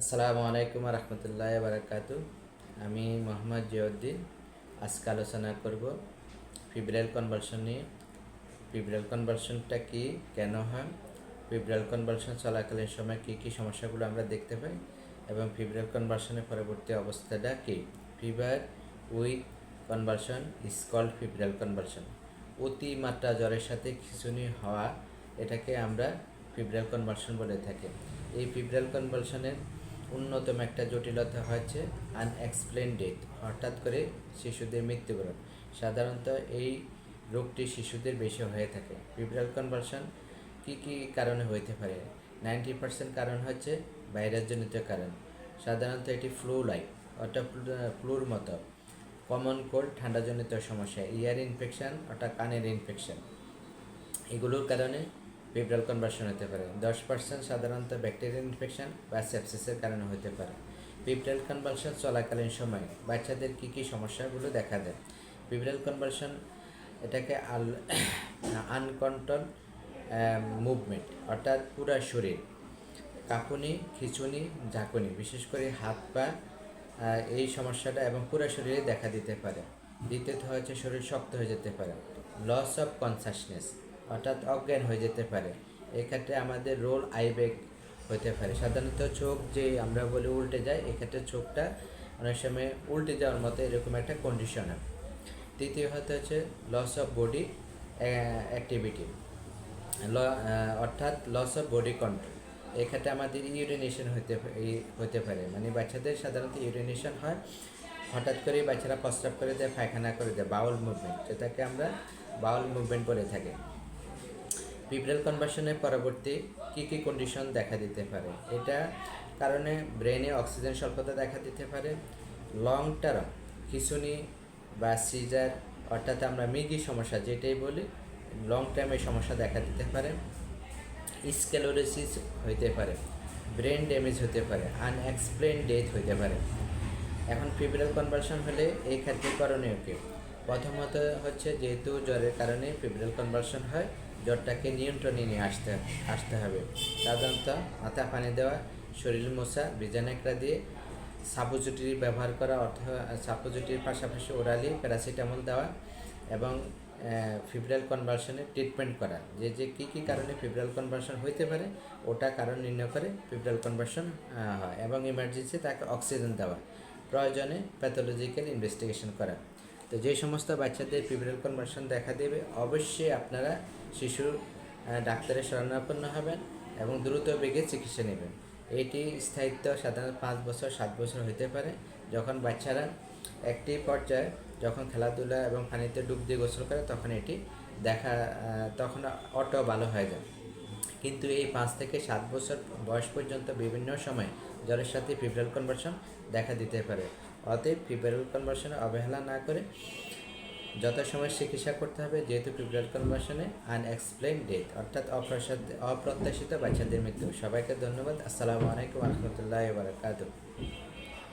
আসসালামু আলাইকুম রহমতুল্লাহ বারাকাতু আমি মোহাম্মদ জিয়াউদ্দিন। আজকে আলোচনা করব ফিব্রাইল কনভার্সন নিয়ে। ফিব্রাইল কনভার্সনটা কি, কেন হয়? ফিব্রাইল কনভার্সন চলাকালীন সময় কী কী সমস্যাগুলো আমরা দেখতে পাই? এবং ফিব্রাইল কনভার্সনের পরবর্তী অবস্থাটা কী? Fever with convulsion is called febrile convulsion অতিমাত্রা জ্বরের সাথে খিঁচুনি হওয়া, এটাকে আমরা ফিব্রাইল কনভার্সন বলে থাকি। এই ফিব্রাইল কনভার্সনের অন্যতম একটা জটিলতা হচ্ছে আনএক্সপ্লেন ডেথ হঠাৎ করে শিশুদের মৃত্যুবরণ। সাধারণত এই রোগটি শিশুদের বেশি হয়ে থাকে। ফিব্রাইল কনভার্সন কী কী কারণে হইতে পারে? নাইনটি পার্সেন্ট কারণ হচ্ছে ভাইরাসজনিত কারণ। সাধারণত এটি ফ্লু লাইক অর্থাৎ ফ্লুর মতো। কমন কোল্ড ঠান্ডাজনিত সমস্যা ইয়ার ইনফেকশন অর্থাৎ কানের ইনফেকশান এগুলোর কারণে ফিব্রাল কনভার্সন হতে পারে। দশ পার্সেন্ট সাধারণত ব্যাকটেরিয়াল ইনফেকশন বা সেপসিসের কারণে হতে পারে। ফিব্রাল কনভার্সন চলাকালীন সময়ে বাচ্চাদের কী কী সমস্যাগুলো দেখা দেয়? ফিব্রাল কনভার্সন এটাকে আল আনকন্ট্রোল মুভমেন্ট অর্থাৎ পুরা শরীর, কাঁপুনি, খিঁচুনি, ঝাঁকুনি, বিশেষ করে হাত পা এই সমস্যাটা এবং পুরো শরীরে দেখা দিতে পারে। দ্বিতীয়ত হচ্ছে শরীর শক্ত হয়ে যেতে পারে। লস অফ কনসাসনেস অর্থাৎ অজ্ঞান হয়ে যেতে পারে। এক্ষেত্রে আমাদের রোল আইবেগ হতে পারে। সাধারণত চোখ যে আমরা বলি উল্টে যায়, এক্ষেত্রে চোখটা অনেক সময় উল্টে যাওয়ার মতো এরকম একটা কন্ডিশন হয় তৃতীয় হতে হচ্ছে লস অফ বডি অ্যাক্টিভিটি ল- অর্থাৎ লস অফ বডি কন্ট্রোল এক্ষেত্রে আমাদের ইউরিনেশন হতে হতে পারে। মানে বাচ্চাদের সাধারণত ইউরিনেশন হয়, হঠাৎ করে বাচ্চারা প্রস্রাব করে দেয়, পায়খানা করে দেয় বাউল মুভমেন্ট যেটাকে আমরা বাউল মুভমেন্ট বলে থাকি। পিপ্রেল কনভার্সনের পরবর্তী কী কী কন্ডিশন দেখা দিতে পারে? এটা কারণে ব্রেনে অক্সিজেন স্বল্পতা দেখা দিতে পারে। লং টার্ম খিঁচুনি বা সিজার অর্থাৎ আমরা মৃগী সমস্যা যেটাই বলি লং টার্মে সমস্যা দেখা দিতে পারে। স্কেলোরেসিস হইতে পারে ব্রেন ড্যামেজ হতে পারে আনএক্সপ্লেন ডেথ হইতে পারে। এখন ফিব্রাল কনভার্সন হলে এই ক্ষেত্রে করণীয় কি? প্রথমত হচ্ছে যেহেতু জ্বরের কারণে ফিব্রাল কনভার্সন হয় জ্বরটাকে নিয়ন্ত্রণে নিয়ে আসতে আসতে হবে। সাধারণত মাথা পানি দেওয়া, শরীর মোছা বিজানেকড়া দিয়ে সাপোজিটরি ব্যবহার করা, অর্থ সাপোজিটরির পাশাপাশি ওরালি, প্যারাসিটামল দেওয়া এবং ফিব্রাল কনভার্সনের ট্রিটমেন্ট করা। যে যে কী কী কারণে ফিব্রাল কনভার্সন হইতে পারে, ওটা কারণ নির্ণয় করে ফিব্রাল কনভার্সন হয় এবং ইমার্জেন্সি তাকে অক্সিজেন দেওয়া। প্রয়োজনে প্যাথোলজিক্যাল ইনভেস্টিগেশন করা। তো যে সমস্ত বাচ্চাদের ফিব্রাল কনভার্সন দেখা দেবে অবশ্যই আপনারা আহ, ডাক্তারের শরণাপন্ন হবেন এবং দ্রুত বেগে চিকিৎসা নেবেন। এটি স্থায়িত্ব সাধারণত পাঁচ বছর সাত বছর হতে পারে। যখন বাচ্চারা একটি পর্যায়ে যখন খেলাধুলা এবং পানিতে ডুব দিয়ে গোসল করে তখন এটি দেখা তখন অটো ভালো হয়ে যায়। কিন্তু এই পাঁচ থেকে সাত বছর বয়স পর্যন্ত বিভিন্ন সময় জ্বরের সাথে ফিব্রাল কনভার্সন দেখা দিতে পারে। অতএব প্রিপারেল কনভার্সনে অবহেলা না করে যথাসময় চিকিৎসা করতে হবে, যেহেতু প্রিপারেল কনভার্সনে আনএক্সপ্লেন ডেথ অর্থাৎ অপ্রত্যাশিত বাচ্চাদের মৃত্যু। সবাইকে ধন্যবাদ। আসসালামু আলাইকুম রহমতুল্লাহ বারকাতুহ।